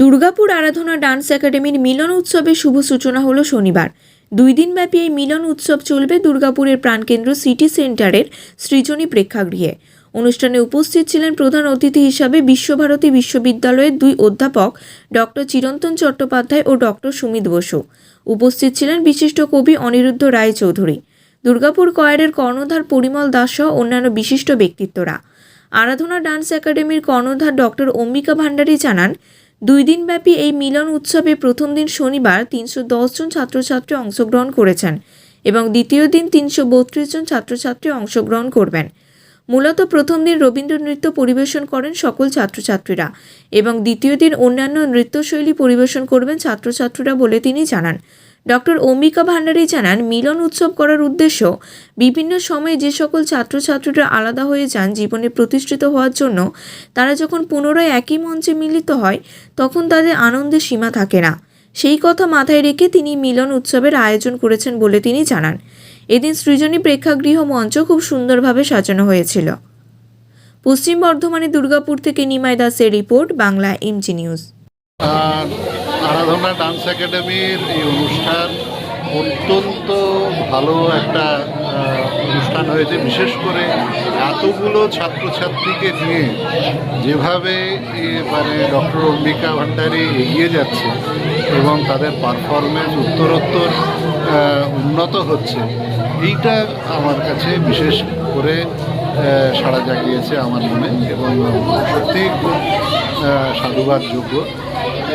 দুর্গাপুর আরাধনা ডান্স একাডেমির মিলন উৎসবের শুভ সূচনা হলো শনিবার। দুই দিনব্যাপী এই মিলন উৎসব চলবে দুর্গাপুরের প্রাণকেন্দ্র সিটি সেন্টারের সৃজনী প্রেক্ষাগৃহে। অনুষ্ঠানে উপস্থিত ছিলেন প্রধান অতিথি হিসাবে বিশ্বভারতী বিশ্ববিদ্যালয়ের দুই অধ্যাপক ডক্টর চিরন্তন চট্টোপাধ্যায় ও ডক্টর সুমিত বসু। উপস্থিত ছিলেন বিশিষ্ট কবি অনিরুদ্ধ রায় চৌধুরী দুর্গাপুর কয়ারের কর্ণধার পরিমল দাস সহ অন্যান্য বিশিষ্ট ব্যক্তিত্বরা। আরাধনা ডান্স একাডেমির কর্ণধার ডক্টর অম্বিকা ভান্ডারী জানান দুই দিনব্যাপী এই মিলন উৎসবে প্রথম দিন শনিবার তিনশো জন ছাত্রছাত্রী অংশগ্রহণ করেছেন এবং দ্বিতীয় দিন তিনশো বত্রিশ জন ছাত্রছাত্রী অংশগ্রহণ করবেন। মূলত প্রথম দিন রবীন্দ্র নৃত্য পরিবেশন করেন সকল ছাত্রছাত্রীরা এবং দ্বিতীয় দিন অন্যান্য নৃত্যশৈলী পরিবেশন করবেন ছাত্রছাত্রীরা বলে তিনি জানান। ডক্টর অম্বিকা ভান্ডারী জানান, মিলন উৎসব করার উদ্দেশ্য বিভিন্ন সময়ে যে সকল ছাত্রছাত্রীরা আলাদা হয়ে যান, জীবনে প্রতিষ্ঠিত হওয়ার জন্য, তারা যখন পুনরায় একই মঞ্চে মিলিত হয়, তখন তাদের আনন্দের সীমা থাকে না। সেই কথা মাথায় রেখে তিনি মিলন উৎসবের আয়োজন করেছেন বলে তিনি জানান। এদিন সৃজনী প্রেক্ষাগৃহ মঞ্চ খুব সুন্দরভাবে সাজানো হয়েছিল। পশ্চিম বর্ধমানে দুর্গাপুর থেকে নিমাই দাসের report, Bangla MG news. Aradhana dance একাডেমির এই অনুষ্ঠান অত্যন্ত ভালো একটা অনুষ্ঠান হয়েছে। বিশেষ করে এতগুলো ছাত্রছাত্রীকে নিয়ে যেভাবে মানে ডক্টর অম্বিকা ভান্ডারী এগিয়ে যাচ্ছে এবং তাদের পারফরমেন্স উত্তরোত্তর উন্নত হচ্ছে এইটা আমার কাছে বিশেষ করে সাড়া জাগিয়েছে আমার মনে এবং সত্যিই খুব আহ, সাধুবাদযোগ্য।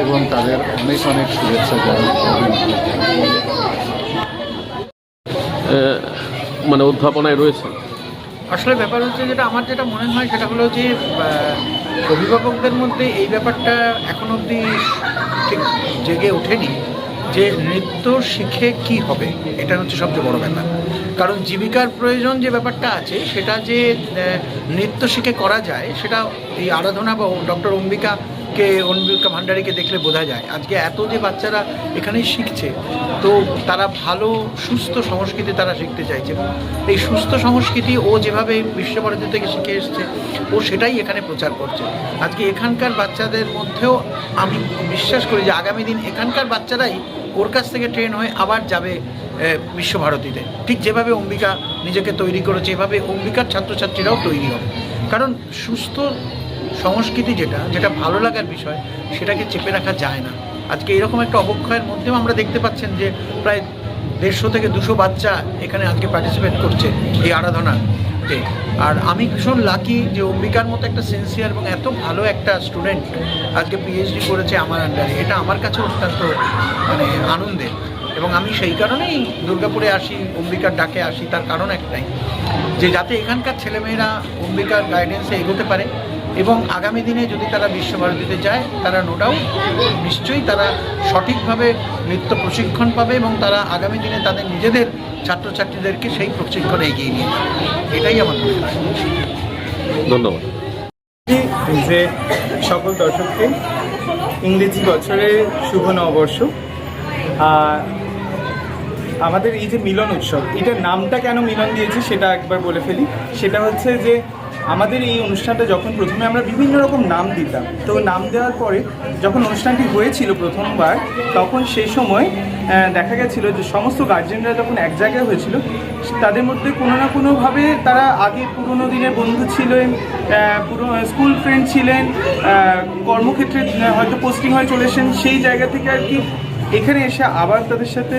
এবং তাদের অনেক অনেক শুভেচ্ছা জানাই। মানে অধ্যাপনায় রয়েছে। আসলে ব্যাপার হচ্ছে যেটা আমার যেটা মনে হয় সেটা হলো যে অভিভাবকদের মধ্যে এই ব্যাপারটা এখন অবধি ঠিক জেগে ওঠেনি যে নৃত্য শিখে কি হবে এটা হচ্ছে সবচেয়ে বড় ব্যাপার। কারণ জীবিকার প্রয়োজন যে ব্যাপারটা আছে সেটা যে নৃত্য শিখে করা যায় সেটা এই আরাধনা বা ডক্টর অম্বিকাকে অম্বিকা ভান্ডারীকে দেখলে বোঝা যায়। আজকে এত যে বাচ্চারা এখানেই শিখছে, তো তারা ভালো, সুস্থ সংস্কৃতি তারা শিখতে চাইছে। এই সুস্থ সংস্কৃতি ও যেভাবে বিশ্বভারতী থেকে শিখে এসছে, ও সেটাই এখানে প্রচার করছে। আজকে এখানকার বাচ্চাদের মধ্যেও আমি বিশ্বাস করি যে আগামী দিন এখানকার বাচ্চারাই ওর কাছ থেকে ট্রেন হয়ে আবার যাবে বিশ্বভারতীতে ঠিক যেভাবে অম্বিকা নিজেকে তৈরি করেছে, এভাবে অম্বিকার ছাত্রছাত্রীরাও তৈরি হবে। কারণ সুস্থ সংস্কৃতি যেটা যেটা ভালো লাগার বিষয়, সেটাকে চেপে রাখা যায় না। আজকে এরকম একটা অবক্ষয়ের মধ্যেও আমরা দেখতে পাচ্ছেন যে প্রায় দেড়শো থেকে দুশো বাচ্চা এখানে আজকে পার্টিসিপেট করছে এই আরাধনাতে। আর আমি ভীষণ লাকি যে অম্বিকার মতো একটা সিনসিয়ার এবং এত ভালো একটা স্টুডেন্ট আজকে পিএইচডি করেছে আমার আন্ডারে এটা আমার কাছে অত্যন্ত মানে আনন্দের। এবং আমি সেই কারণেই দুর্গাপুরে আসি, অম্বিকার ডাকে আসি, তার কারণ একটাই। যে যাতে এখানকার ছেলেমেয়েরা অম্বিকার গাইডেন্সে এগোতে পারে এবং আগামী দিনে যদি তারা বিশ্বভারতীতে যায় তারা নো ডাউট নিশ্চয়ই তারা সঠিকভাবে নৃত্য প্রশিক্ষণ পাবে এবং তারা আগামী দিনে তাদের নিজেদের ছাত্রছাত্রীদেরকে সেই প্রশিক্ষণে এগিয়ে নিয়ে যাবে। এটাই আমার মনে ধন্যবাদ। যে সকল দর্শককে ইংরেজি বছরের শুভ নববর্ষ। আমাদের এই যে মিলন উৎসব এটার নামটা কেন মিলন দিয়েছি সেটা একবার বলে ফেলি। সেটা হচ্ছে যে আমাদের এই অনুষ্ঠানটা যখন প্রথমে আমরা বিভিন্ন রকম নাম দিতাম, তো নাম দেওয়ার পরে যখন অনুষ্ঠানটি হয়েছিল প্রথমবার, তখন সেই সময় দেখা গেছিল যে সমস্ত গার্জেনরা যখন এক জায়গায় হয়েছিল, তাদের মধ্যে কোনো না কোনোভাবে তারা আগে পুরোনো দিনের বন্ধু ছিলেন পুরো স্কুল ফ্রেন্ড ছিলেন কর্মক্ষেত্রে হয়তো পোস্টিং হয়ে চলে এসেছেন সেই জায়গা থেকে আর কি এখানে এসে আবার তাদের সাথে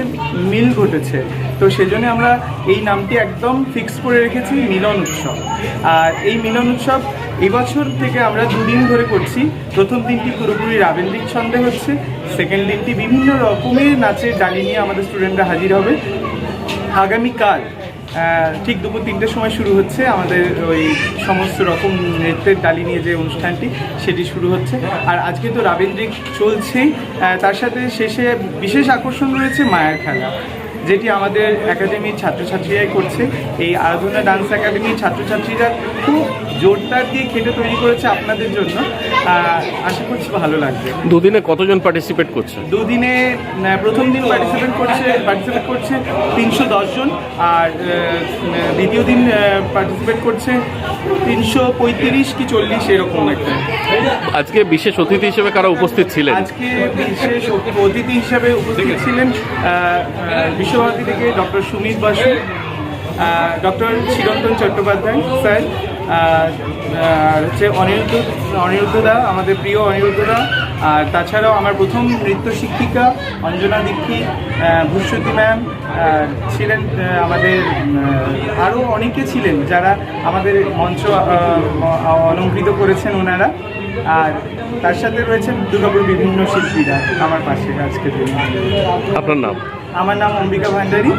মিল ঘটেছে। তো সেজন্য আমরা এই নামটি একদম ফিক্স করে রেখেছি, মিলন উৎসব। আর এই মিলন উৎসব এবছর থেকে আমরা দুদিন ধরে করছি। প্রথম দিনটি পুরোপুরি রাবেন্দ্রিক ছন্দে হচ্ছে সেকেন্ড দিনটি বিভিন্ন রকমের নাচের ডালি নিয়ে আমাদের স্টুডেন্টরা হাজির হবে। আগামীকাল ঠিক দুপুর তিনটের সময় শুরু হচ্ছে আমাদের ওই সমস্ত রকম নৃত্যের ডালি নিয়ে যে অনুষ্ঠানটি, সেটি শুরু হচ্ছে। আর আজকে তো রাবীন্দ্রিক চলছেই। তার সাথে শেষে বিশেষ আকর্ষণ রয়েছে মায়ের খেলা। যেটি আমাদের একাডেমির ছাত্রছাত্রীরাই করছে। এই আরাধনা ডান্স একাডেমির ছাত্রছাত্রীরা খুব জোরদার দিয়ে খেটে তৈরি করেছে আপনাদের জন্য। আশা করছি ভালো লাগবে। দুদিনে কতজন পার্টিসিপেট করছে? দুদিনে প্রথম দিন পার্টিসিপেট করছে পার্টিসিপেট করছে তিনশো জন। আর দ্বিতীয় দিন পার্টিসিপেট করছে তিনশো পঁয়ত্রিশ কি চল্লিশ এরকম একটা। আজকে বিশেষ অতিথি হিসেবে কারা উপস্থিত ছিলেন? আজকে বিশেষ অতিথি হিসাবে উপস্থিত ছিলেন বিশ্বভারতী থেকে doctor Sumit Basu doctor Chirantan Chattopadhyay, sir হচ্ছে অনিরুদ্ধ অনিরুদ্ধদা আমাদের প্রিয় অনিরুদ্ধদা আর তাছাড়াও আমার প্রথম নৃত্য শিক্ষিকা অঞ্জনা দীক্ষিত আহ, ভূশ্রুতি ম্যাম ছিলেন আমাদের আরও অনেকে ছিলেন যারা আমাদের মঞ্চ অলঙ্কৃত করেছেন ওনারা। আর তার সাথে রয়েছেন দুর্গাপুর বিভিন্ন শিল্পীরা আমার পাশে আজকে আপনার নাম? আমার নাম অম্বিকা ভান্ডারী।